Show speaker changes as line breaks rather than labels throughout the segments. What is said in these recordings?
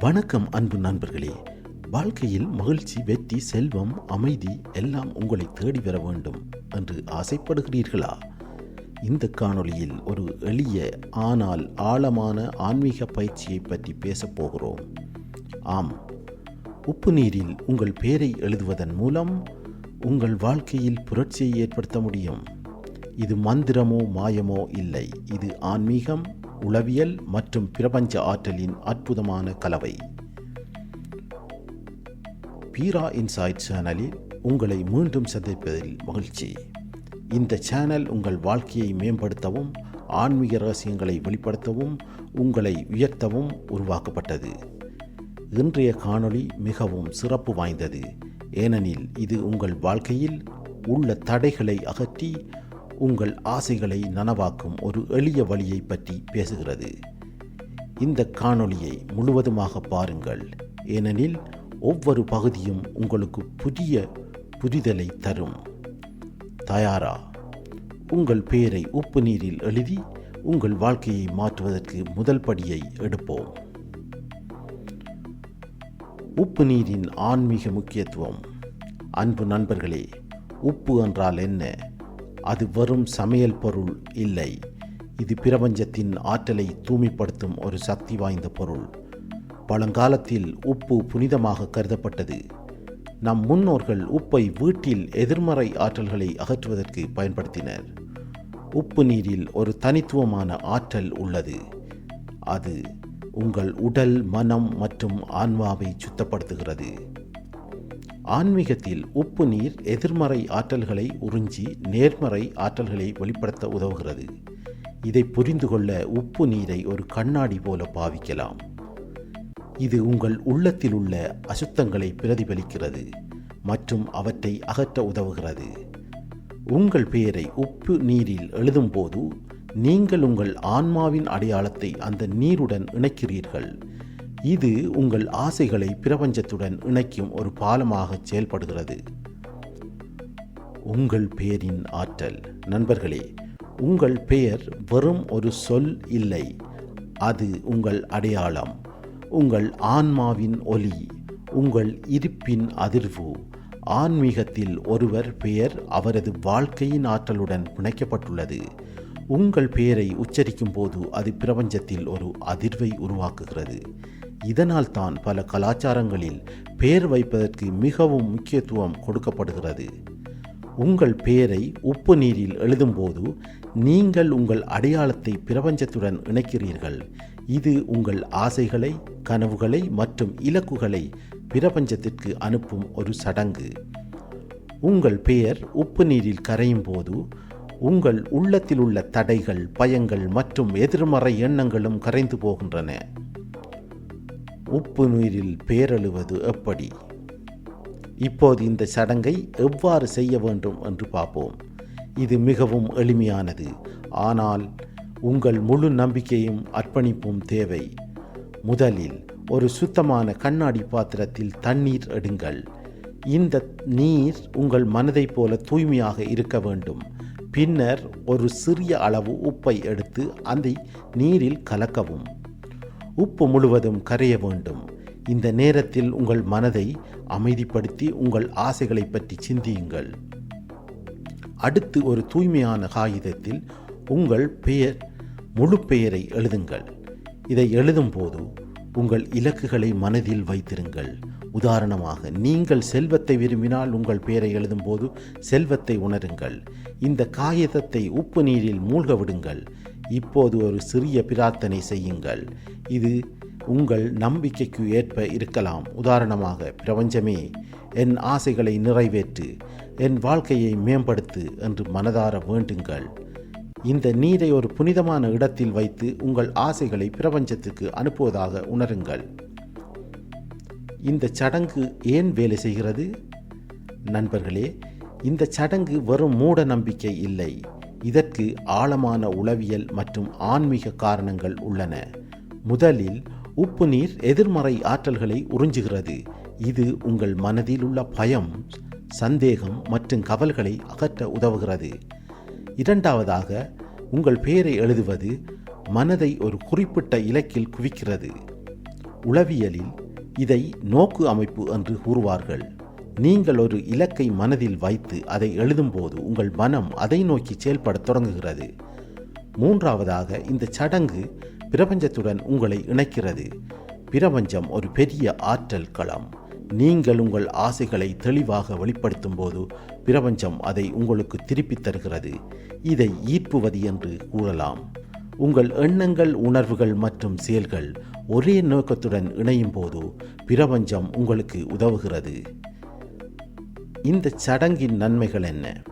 வணக்கம் அன்பு நண்பர்களே. வாழ்க்கையில் மகிழ்ச்சி வெற்றி செல்வம் அமைதி எல்லாம் உங்களை தேடி வர வேண்டும் என்று ஆசைப்படுகிறீர்களா? இந்த காணொளியில் ஒரு எளிய ஆனால் ஆழமான ஆன்மீக பயிற்சியை பற்றி பேசப் போகிறோம். ஆம். உப்பு நீரில் உங்கள் பெயரை எழுதுவதன் மூலம் உங்கள் வாழ்க்கையில் புரட்சியை ஏற்படுத்த முடியும். இது மந்திரமோ மாயமோ இல்லை. இது ஆன்மீகம் உளவியல் மற்றும் பிரபஞ்ச ஆற்றலின் அற்புதமான கலவை. பீரா இன்சைட் சேனலில் உங்களை மீண்டும் சந்திப்பதில் மகிழ்ச்சி. இந்த சேனல் உங்கள் வாழ்க்கையை மேம்படுத்தவும் ஆன்மீக ரகசியங்களை வெளிப்படுத்தவும் உங்களை உயர்த்தவும் உருவாக்கப்பட்டது. இன்றைய காணொளி மிகவும் சிறப்பு வாய்ந்தது. ஏனெனில் இது உங்கள் வாழ்க்கையில் உள்ள தடைகளை அகற்றி உங்கள் ஆசைகளை நனவாக்கும் ஒரு எளிய வழியை பற்றி பேசுகிறது. இந்த காணொளியை முழுவதுமாக பாருங்கள். ஏனெனில் ஒவ்வொரு பகுதியும் உங்களுக்கு புதிய புரிதலை தரும். தயாரா உங்கள் பெயரை உப்பு நீரில் எழுதி உங்கள் வாழ்க்கையை மாற்றுவதற்கு முதல் படியை எடுப்போம். உப்பு நீரின் ஆன்மீக முக்கியத்துவம். அன்பு நண்பர்களே உப்பு என்றால் என்ன? அது வெறும் சமையல் பொருள் இல்லை. இது பிரபஞ்சத்தின் ஆற்றலை தூய்மைப்படுத்தும் ஒரு சக்தி வாய்ந்த பொருள். பழங்காலத்தில் உப்பு புனிதமாக கருதப்பட்டது. நம் முன்னோர்கள் உப்பை வீட்டில் எதிர்மறை ஆற்றல்களை அகற்றுவதற்கு பயன்படுத்தினர். உப்பு நீரில் ஒரு தனித்துவமான ஆற்றல் உள்ளது. அது உங்கள் உடல் மனம் மற்றும் ஆன்மாவை சுத்தப்படுத்துகிறது. ஆன்மீகத்தில் உப்பு நீர் எதிர்மறை ஆற்றல்களை உறிஞ்சி நேர்மறை ஆற்றல்களை வெளிப்படுத்த உதவுகிறது. இதை புரிந்து கொள்ள உப்பு நீரை ஒரு கண்ணாடி போல பாவிக்கலாம். இது உங்கள் உள்ளத்தில் உள்ள அசுத்தங்களை பிரதிபலிக்கிறது மற்றும் அவற்றை அகற்ற உதவுகிறது. உங்கள் பெயரை உப்பு நீரில் எழுதும்போது நீங்கள் உங்கள் ஆன்மாவின் அடையாளத்தை அந்த நீருடன் இணைக்கிறீர்கள். இது உங்கள் ஆசைகளை பிரபஞ்சத்துடன் இணைக்கும் ஒரு பாலமாக செயல்படுகிறது. உங்கள் பெயரின் ஆற்றல். நண்பர்களே உங்கள் பெயர் வெறும் ஒரு சொல் இல்லை. அது உங்கள் அடையாளம். உங்கள் ஆன்மாவின் ஒலி உங்கள் இருப்பின் அதிர்வு. ஆன்மீகத்தில் ஒருவர் பெயர் அவரது வாழ்க்கையின் ஆற்றலுடன் பிணைக்கப்பட்டுள்ளது. உங்கள் பெயரை உச்சரிக்கும் போது அது பிரபஞ்சத்தில் ஒரு அதிர்வை உருவாக்குகிறது. இதனால் தான் பல கலாச்சாரங்களில் பெயர் வைப்பதற்கு மிகவும் முக்கியத்துவம் கொடுக்கப்படுகிறது. உங்கள் பெயரை உப்பு நீரில் எழுதும்போது நீங்கள் உங்கள் அடையாளத்தை பிரபஞ்சத்துடன் இணைக்கிறீர்கள். இது உங்கள் ஆசைகளை கனவுகளை மற்றும் இலக்குகளை பிரபஞ்சத்திற்கு அனுப்பும் ஒரு சடங்கு. உங்கள் பெயர் உப்பு நீரில் கரையும் போது உங்கள் உள்ளத்தில் உள்ள தடைகள் பயங்கள் மற்றும் எதிர்மறை எண்ணங்களும் கரைந்து போகின்றன. உப்பு நீரில் பேரழுவது எப்படி? இப்போது இந்த சடங்கை எவ்வாறு செய்ய வேண்டும் என்று பார்ப்போம். இது மிகவும் எளிமையானது. ஆனால் உங்கள் முழு நம்பிக்கையும் அர்ப்பணிப்பும் தேவை. முதலில் ஒரு சுத்தமான கண்ணாடி பாத்திரத்தில் தண்ணீர் எடுங்கள். இந்த நீர் உங்கள் மனதைப் போல தூய்மையாக இருக்க வேண்டும். பின்னர் ஒரு சிறிய அளவு உப்பை எடுத்து அந்த நீரில் கலக்கவும். உப்பு முழுவதும் கரைய வேண்டும். இந்த நேரத்தில் உங்கள் மனதை அமைதிப்படுத்தி உங்கள் ஆசைகளை பற்றி சிந்தியுங்கள். அடுத்து ஒரு தூய்மையான காகிதத்தில் உங்கள் பெயர் முழு பெயரை எழுதுங்கள். இதை எழுதும்போது உங்கள் இலக்குகளை மனதில் வைத்திருங்கள். உதாரணமாக நீங்கள் செல்வத்தை விரும்பினால் உங்கள் பெயரை எழுதும்போது செல்வத்தை உணருங்கள். இந்த காகிதத்தை உப்பு நீரில் மூழ்க விடுங்கள் இப்போது ஒரு சிறிய பிரார்த்தனை செய்யுங்கள். இது உங்கள் நம்பிக்கைக்கு ஏற்ப இருக்கலாம். உதாரணமாக பிரபஞ்சமே என் ஆசைகளை நிறைவேற்று என் வாழ்க்கையை மேம்படுத்து என்று மனதார வேண்டுங்கள். இந்த நீரை ஒரு புனிதமான இடத்தில் வைத்து உங்கள் ஆசைகளை பிரபஞ்சத்துக்கு அனுப்புவதாக உணருங்கள். இந்த சடங்கு ஏன் வேலை செய்கிறது? நண்பர்களே இந்த சடங்கு வெறும் மூட நம்பிக்கை இல்லை. இதற்கு ஆழமான உளவியல் மற்றும் ஆன்மீக காரணங்கள் உள்ளன. முதலில் உப்பு நீர் எதிர்மறை ஆற்றல்களை உறிஞ்சுகிறது. இது உங்கள் மனதில் உள்ள பயம் சந்தேகம் மற்றும் கவல்களை அகற்ற உதவுகிறது. இரண்டாவதாக உங்கள் பெயரை எழுதுவது மனதை ஒரு குறிப்பிட்ட இலக்கில் குவிக்கிறது. உளவியலில் இதை நோக்கு அமைப்பு என்று கூறுவார்கள். நீங்கள் ஒரு இலக்கை மனதில் வைத்து அதை எழுதும்போது உங்கள் மனம் அதை நோக்கி செயல்படத் தொடங்குகிறது. மூன்றாவதாக இந்த சடங்கு பிரபஞ்சத்துடன் உங்களை இணைக்கிறது. பிரபஞ்சம் ஒரு பெரிய ஆற்றல் களம். நீங்கள் உங்கள் ஆசைகளை தெளிவாக வெளிப்படுத்தும் போது பிரபஞ்சம் அதை உங்களுக்கு திருப்பித் தருகிறது. இதை ஈர்ப்புவது என்று கூறலாம். உங்கள் எண்ணங்கள் உணர்வுகள் மற்றும் செயல்கள் ஒரே நோக்கத்துடன் இணையும் போது பிரபஞ்சம் உங்களுக்கு உதவுகிறது. இந்த சடங்கின் நன்மைகள் என்ன?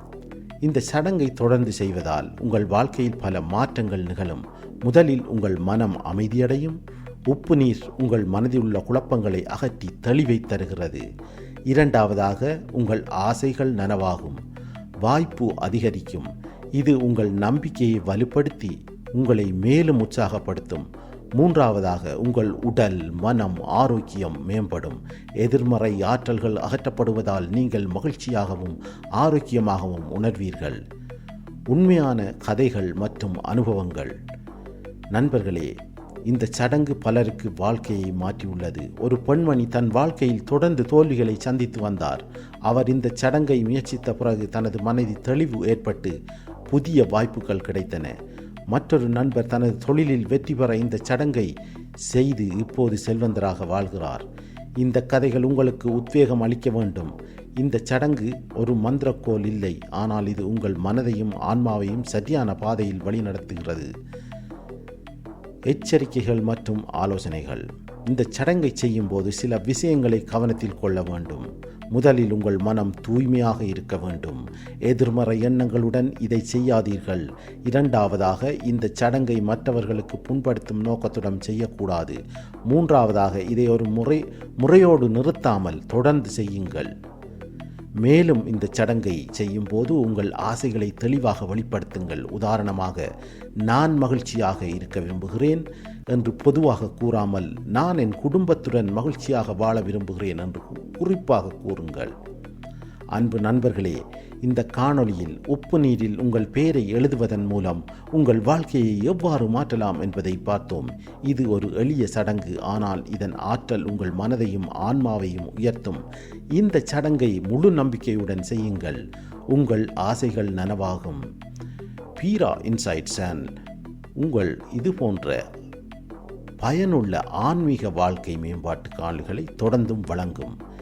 இந்த சடங்கை தொடர்ந்து செய்வதால் உங்கள் வாழ்க்கையில் பல மாற்றங்கள் நிகழும். முதலில் உங்கள் மனம் அமைதியடையும். உப்பு நீர் உங்கள் மனதில் உள்ள குழப்பங்களை அகற்றி தெளிவை தருகிறது. இரண்டாவதாக உங்கள் ஆசைகள் நனவாகும். வாய்ப்பு அதிகரிக்கும். இது உங்கள் நம்பிக்கையை வலுப்படுத்தி உங்களை மேலும் உற்சாகப்படுத்தும். மூன்றாவதாக உங்கள் உடல் மனம் ஆரோக்கியம் மேம்படும். எதிர்மறை ஆற்றல்கள் அகற்றப்படுவதால் நீங்கள் மகிழ்ச்சியாகவும் ஆரோக்கியமாகவும் உணர்வீர்கள். உண்மையான கதைகள் மற்றும் அனுபவங்கள். நண்பர்களே இந்த சடங்கு பலருக்கு வாழ்க்கையை மாற்றியுள்ளது. ஒரு பெண்மணி தன் வாழ்க்கையில் தொடர்ந்து தோல்விகளை சந்தித்து வந்தார். அவர் இந்த சடங்கை முயற்சித்த பிறகு தனது மனதில் தெளிவு ஏற்பட்டு புதிய வாய்ப்புகள் கிடைத்தன. மற்றொரு நண்பர் தனது தொழிலில் வெற்றி பெற இந்த சடங்கை செய்து இப்போது செல்வந்தராக வாழ்கிறார். இந்த கதைகள் உங்களுக்கு உத்வேகம் அளிக்க வேண்டும். இந்த சடங்கு ஒரு மந்திரக்கோல் இல்லை. ஆனால் இது உங்கள் மனதையும் ஆன்மாவையும் சரியான பாதையில் வழிநடத்துகிறது. எச்சரிக்கைகள் மற்றும் ஆலோசனைகள். இந்த சடங்கை செய்யும்போது சில விஷயங்களை கவனத்தில் கொள்ள வேண்டும். முதலில் உங்கள் மனம் தூய்மையாக இருக்க வேண்டும். எதிர்மறை எண்ணங்களுடன் இதை செய்யாதீர்கள். இரண்டாவதாக இந்த சடங்கை மற்றவர்களுக்கு புண்படுத்தும் நோக்கத்துடன் செய்யக்கூடாது. மூன்றாவதாக இதை ஒரு முறை முறையோடு நிறுத்தாமல் தொடர்ந்து செய்யுங்கள். மேலும் இந்த சடங்கை செய்யும் போது உங்கள் ஆசைகளை தெளிவாக வெளிப்படுத்துங்கள். உதாரணமாக நான் மகிழ்ச்சியாக இருக்க விரும்புகிறேன் என்று பொதுவாக கூறாமல் நான் என் குடும்பத்துடன் மகிழ்ச்சியாக வாழ விரும்புகிறேன் என்று குறிப்பாக கூறுங்கள். அன்பு நண்பர்களே இந்த காணொளியில் உப்பு நீரில் உங்கள் பெயரை எழுதுவதன் மூலம் உங்கள் வாழ்க்கையை எவ்வாறு மாற்றலாம் என்பதை பார்த்தோம். இது ஒரு எளிய சடங்கு ஆனால் இதன் ஆற்றல் உங்கள் மனதையும் ஆன்மாவையும் உயர்த்தும். இந்த சடங்கை முழு நம்பிக்கையுடன் செய்யுங்கள். உங்கள் ஆசைகள் நனவாகும். பீரா இன்சைட் சேனல் உங்கள் இது போன்ற பயனுள்ள ஆன்மீக வாழ்க்கை மேம்பாட்டு காணொளிகளை தொடர்ந்தும் வழங்கும்.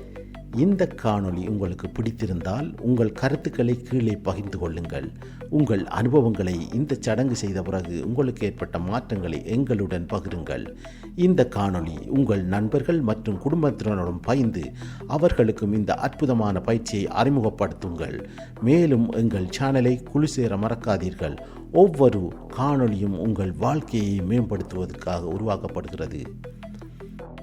இந்த காணொளி உங்களுக்கு பிடித்திருந்தால் உங்கள் கருத்துக்களை கீழே பகிர்ந்து கொள்ளுங்கள். உங்கள் அனுபவங்களை இந்த சடங்கு செய்த பிறகு உங்களுக்கு ஏற்பட்ட மாற்றங்களை எங்களுடன் பகிருங்கள். இந்த காணொளி உங்கள் நண்பர்கள் மற்றும் குடும்பத்தினருடன் பகிர்ந்து அவர்களுக்கும் இந்த அற்புதமான பயிற்சியை அறிமுகப்படுத்துங்கள். மேலும் எங்கள் சேனலை குழு சேர மறக்காதீர்கள். ஒவ்வொரு காணொளியும் உங்கள் வாழ்க்கையை மேம்படுத்துவதற்காக உருவாக்கப்படுகிறது.